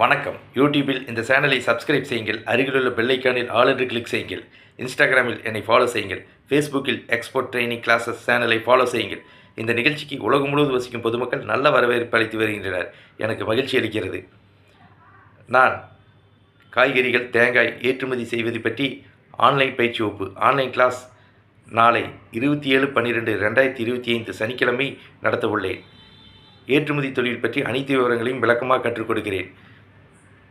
வணக்கம். யூடியூபில் இந்த சேனலை சப்ஸ்கிரைப் செய்யுங்கள். அருகிலுள்ள பெல்லைக்கானில் ஆல் என்று கிளிக் செய்யுங்கள். இன்ஸ்டாகிராமில் என்னை ஃபாலோ செய்யுங்கள். ஃபேஸ்புக்கில் எக்ஸ்போர்ட் ட்ரைனிங் கிளாஸஸ் சேனலை ஃபாலோ செய்யுங்கள். இந்த நிகழ்ச்சிக்கு உலகம் முழுவதும் வசிக்கும் பொதுமக்கள் நல்ல வரவேற்பு அளித்து வருகின்றனர். எனக்கு மகிழ்ச்சி அளிக்கிறது. நான் காய்கறிகள் தேங்காய் ஏற்றுமதி செய்வது பற்றி ஆன்லைன் பயிற்சி வகுப்பு ஆன்லைன் கிளாஸ் நாளை இருபத்தி ஏழு பன்னிரெண்டு ரெண்டாயிரத்தி இருபத்தி ஐந்து சனிக்கிழமை நடத்த உள்ளேன் ஏற்றுமதி தொழில் பற்றி அனைத்து விவரங்களையும் விளக்கமாக கற்றுக் கொடுக்கிறேன்.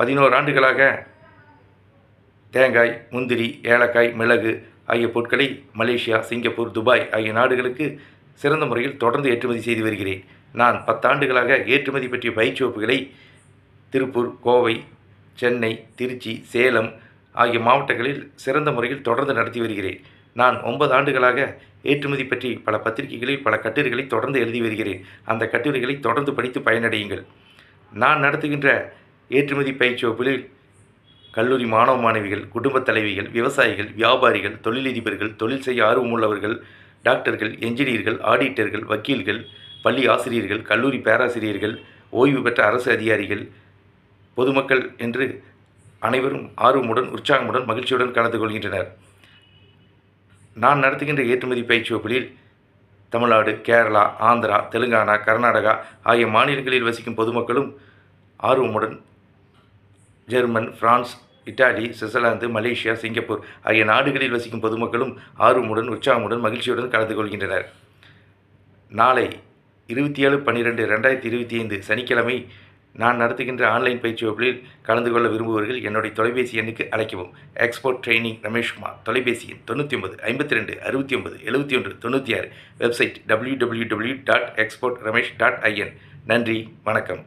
பதினோரு ஆண்டுகளாக தேங்காய் முந்திரி ஏலக்காய் மிளகு ஆகிய பொருட்களை மலேசியா சிங்கப்பூர் துபாய் ஆகிய நாடுகளுக்கு சிறந்த முறையில் தொடர்ந்து ஏற்றுமதி செய்து வருகிறேன். நான் பத்தாண்டுகளாக ஏற்றுமதி பற்றிய பயிற்சி வகுப்புகளை திருப்பூர் கோவை சென்னை திருச்சி சேலம் ஆகிய மாவட்டங்களில் சிறந்த முறையில் தொடர்ந்து நடத்தி வருகிறேன். நான் ஒன்பது ஆண்டுகளாக ஏற்றுமதி பற்றி பல பத்திரிகைகளில் பல கட்டுரைகளை தொடர்ந்து எழுதி வருகிறேன். அந்த கட்டுரைகளை தொடர்ந்து படித்து பயனடையுங்கள். நான் நடத்துகின்ற ஏற்றுமதி பயிற்சி வகுப்புகளில் கல்லூரி மாணவ மாணவிகள் குடும்பத் தலைவிகள் விவசாயிகள் வியாபாரிகள் தொழிலதிபர்கள் தொழில் செய்ய ஆர்வமுள்ளவர்கள் டாக்டர்கள் என்ஜினியர்கள் ஆடிட்டர்கள் வக்கீல்கள் பள்ளி ஆசிரியர்கள் கல்லூரி பேராசிரியர்கள் ஓய்வு பெற்ற அரசு அதிகாரிகள் பொதுமக்கள் என்று அனைவரும் ஆர்வமுடன் உற்சாகமுடன் மகிழ்ச்சியுடன் கலந்து கொள்கின்றனர். நான் நடத்துகின்ற ஏற்றுமதி பயிற்சி வகுப்பில் தமிழ்நாடு கேரளா ஆந்திரா தெலுங்கானா கர்நாடகா ஆகிய மாநிலங்களில் வசிக்கும் பொதுமக்களும் ஆர்வமுடன் German France Italy Switzerland Malaysia Singapore ஆகிய நாடுகளில் வசிக்கும் பொதுமக்களும் ஆர்வமுடன் உற்சாகமுடன் மகிழ்ச்சியுடன் கலந்து கொள்கின்றனர். நாளை இருபத்தி ஏழு பன்னிரெண்டு ரெண்டாயிரத்தி இருபத்தி ஐந்து சனிக்கிழமை நான் நடத்துகின்ற ஆன்லைன் பயிற்சி வகுப்பில் கலந்து கொள்ள விரும்புபவர்கள் என்னுடைய தொலைபேசி எண்ணுக்கு அழைக்கவும். எக்ஸ்போர்ட் ட்ரைனிங் ரமேஷ்குமார் தொலைபேசி எண் தொண்ணூற்றி ஒன்பது ஐம்பத்தி ரெண்டு அறுபத்தி ஒன்பது எழுபத்தி ஒன்று தொண்ணூற்றி ஆறு. Website W W W dot export Ramesh dot IN நன்றி வணக்கம்.